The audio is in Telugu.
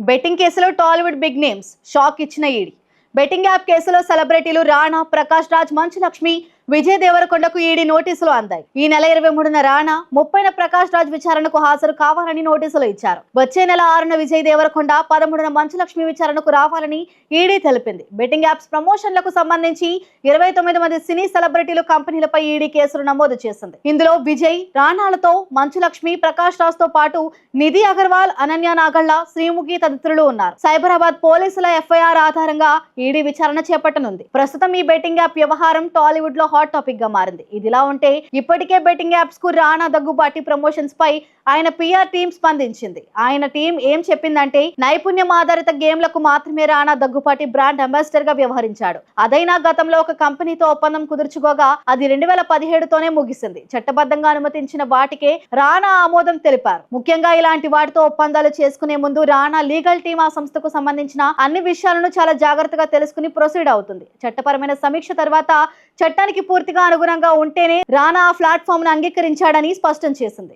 బెట్టింగ్ కేసులో టాలీవుడ్ బిగ్ నేమ్స్ షాక్ ఇచ్చిన ఈడీ. బెట్టింగ్ యాప్ కేసులో సెలబ్రిటీలు రాణా ప్రకాష్ రాజ్ మంచు లక్ష్మి విజయ్ దేవరకొండకు ఈడీ నోటీసులు అందాయి. ఈ నెల ఇరవై మూడున రాణా ముప్పైన ప్రకాష్ రాజ్ విచారణకు హాజరు కావాలని నోటీసులు ఇచ్చారు. వచ్చే నెల ఆరున విజయ్ దేవరకొండ పదమూడున మంచు లక్ష్మి విచారణకు రావాలని ఈడీ తెలిపింది. బెట్టింగ్ యాప్స్ ప్రమోషన్లకు సంబంధించి ఇరవై తొమ్మిది మంది సినీ సెలబ్రిటీలు కంపెనీలపై ఈడీ కేసులు నమోదు చేసింది. ఇందులో విజయ్ రాణాలతో మంచు లక్ష్మి ప్రకాష్ రాజ్తో పాటు నిధి అగర్వాల్ అనన్య నాగళ్ళ శ్రీముఖి తదితరులు ఉన్నారు. సైబరాబాద్ పోలీసుల ఎఫ్ఐఆర్ ఆధారంగా ఈడీ విచారణ చేపట్టనుంది. ప్రస్తుతం ఈ బెట్టింగ్ యాప్ వ్యవహారం టాలీవుడ్లో హాట్ టాపిక్గా మారింది. ఇదిలా ఉంటే ఇప్పటికే బెట్టింగ్ యాప్స్కు రానా దగ్గుబాటి ప్రమోషన్స్ పై ఆయన పిఆర్ టీం స్పందించింది. ఆయన టీం ఏం చెప్పిందంటే నైపుణ్యం ఆధారిత గేమ్లకు మాత్రమే రాణా దగ్గుపాటి బ్రాండ్ అంబాసిడర్గా వ్యవహరించాడు. అదైనా గతంలో ఒక కంపెనీతో ఒప్పందం కుదుర్చుకోగా అది రెండు వేల పదిహేడుతోనే ముగిసింది. చట్టబద్ధంగా అనుమతించిన వాటికే రాణా ఆమోదం తెలిపారు. ముఖ్యంగా ఇలాంటి వాటితో ఒప్పందాలు చేసుకునే ముందు రాణా లీగల్ టీం ఆ సంస్థకు సంబంధించిన అన్ని విషయాలను చాలా జాగ్రత్తగా తెలుసుకుని ప్రొసీడ్ అవుతుంది. చట్టపరమైన సమీక్ష తర్వాత చట్టానికి పూర్తిగా అనుగుణంగా ఉంటేనే రానా ఆ ప్లాట్ఫామ్ను అంగీకరించాడని స్పష్టం చేసింది.